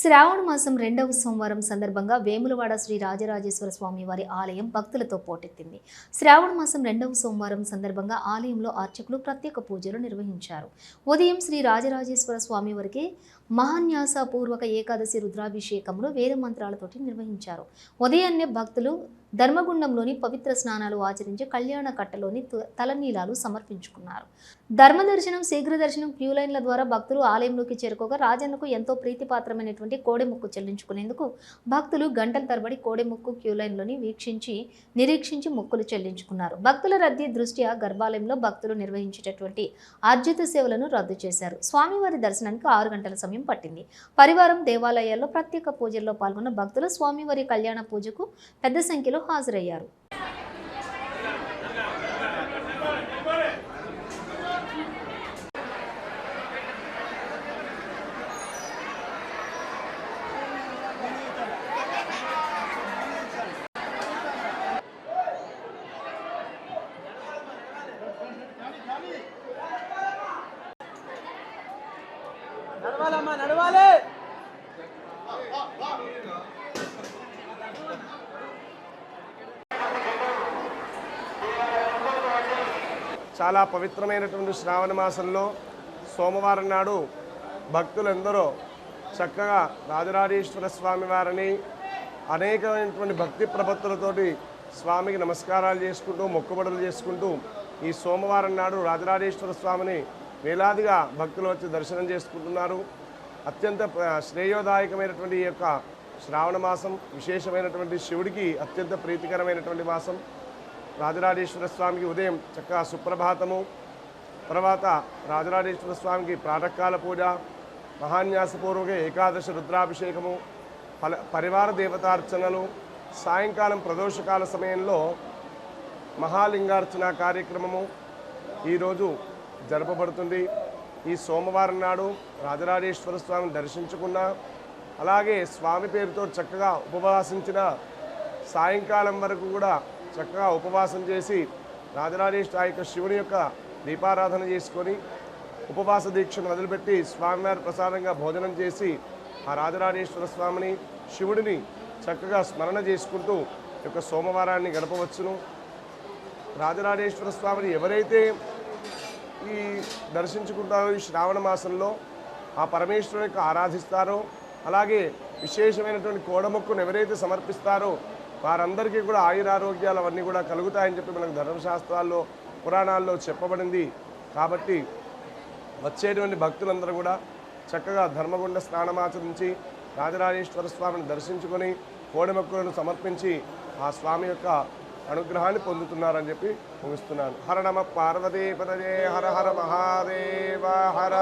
శ్రావణ మాసం రెండవ సోమవారం సందర్భంగా వేములవాడ శ్రీ రాజరాజేశ్వర స్వామి వారి ఆలయం భక్తులతో పోటెత్తింది. శ్రావణ మాసం రెండవ సోమవారం సందర్భంగా ఆలయంలో అర్చకులు ప్రత్యేక పూజలు నిర్వహించారు. ఉదయం శ్రీ రాజరాజేశ్వర స్వామి వారికి మహాన్యాసపూర్వక ఏకాదశి రుద్రాభిషేకంలో వేద మంత్రాలతోటి నిర్వహించారు. ఉదయాన్నే భక్తులు ధర్మగుండంలోని పవిత్ర స్నానాలు ఆచరించి కళ్యాణ కట్టలోని తలనీలాలు సమర్పించుకున్నారు. ధర్మ దర్శనం శీఘ్ర దర్శనం క్యూ లైన్ల ద్వారా భక్తులు ఆలయంలోకి చేరుకోగా రాజన్నకు ఎంతో ప్రీతిపాత్రమైనటువంటి కోడెముక్కు చెల్లించుకునేందుకు భక్తులు గంటల తరబడి కోడెముక్కు క్యూ లైన్లోని వీక్షించి నిరీక్షించి మొక్కులు చెల్లించుకున్నారు. భక్తుల రద్దీ దృష్ట్యా గర్భాలయంలో భక్తులు నిర్వహించేటటువంటి ఆర్జిత సేవలను రద్దు చేశారు. స్వామివారి దర్శనానికి ఆరు గంటల సమయం పట్టింది. పరివారం దేవాలయాల్లో ప్రత్యేక పూజల్లో పాల్గొన్న భక్తులు స్వామివారి కళ్యాణ పూజకు పెద్ద సంఖ్యలో హాజరయ్యారు. నడవాలమ్మా నడవాలి. చాలా పవిత్రమైనటువంటి శ్రావణ మాసంలో సోమవారం నాడు భక్తులందరూ చక్కగా రాజరాజేశ్వర స్వామి వారిని అనేకమైనటువంటి భక్తి ప్రపత్తులతోటి స్వామికి నమస్కారాలు చేసుకుంటూ మొక్కుబడులు చేసుకుంటూ ఈ సోమవారం నాడు రాజరాజేశ్వర స్వామిని వేలాదిగా భక్తులు వచ్చి దర్శనం చేసుకుంటున్నారు. అత్యంత శ్రేయోదాయకమైనటువంటి ఈ యొక్క శ్రావణ మాసం విశేషమైనటువంటి శివుడికి అత్యంత ప్రీతికరమైనటువంటి మాసం. రాజరాజేశ్వర స్వామికి ఉదయం చక్కగా సుప్రభాతము తర్వాత రాజరాజేశ్వర స్వామికి ప్రాతకాల పూజ మహాన్యాసపూర్వక ఏకాదశ రుద్రాభిషేకము ఫల పరివార దేవతార్చనలు సాయంకాలం ప్రదోషకాల సమయంలో మహాలింగార్చన కార్యక్రమము. ఈరోజు జరపబడుతుంది. ఈ సోమవారం నాడు రాజరాజేశ్వర స్వామిని దర్శించుకున్న అలాగే స్వామి పేరుతో చక్కగా ఉపవాసించిన సాయంకాలం వరకు కూడా చక్కగా ఉపవాసం చేసి రాజరాజేశ్వర యొక్క శివుని యొక్క దీపారాధన చేసుకొని ఉపవాస దీక్షను వదిలిపెట్టి స్వామివారి ప్రసాదంగా భోజనం చేసి ఆ రాజరాజేశ్వర స్వామిని శివుడిని చక్కగా స్మరణ చేసుకుంటూ ఈ యొక్క సోమవారాన్ని గడపవచ్చును. రాజరాజేశ్వర స్వామిని ఎవరైతే ఈ దర్శించుకుంటారో ఈ శ్రావణ మాసంలో ఆ పరమేశ్వరుని యొక్క ఆరాధిస్తారో అలాగే విశేషమైనటువంటి కోడమొక్కును ఎవరైతే సమర్పిస్తారో వారందరికీ కూడా ఆయురారోగ్యాలు అవన్నీ కూడా కలుగుతాయని చెప్పి మనకు ధర్మశాస్త్రాల్లో పురాణాల్లో చెప్పబడింది. కాబట్టి వచ్చేటువంటి భక్తులందరూ కూడా చక్కగా ధర్మగుండ స్నానమాచరించి రాజరాజేశ్వర స్వామిని దర్శించుకొని కోడెమొక్కులను సమర్పించి ఆ స్వామి యొక్క అనుగ్రహాన్ని పొందుతున్నారని చెప్పి ముగిస్తున్నాను. హర నమ పార్వతీపదజే హర హర మహాదేవ హర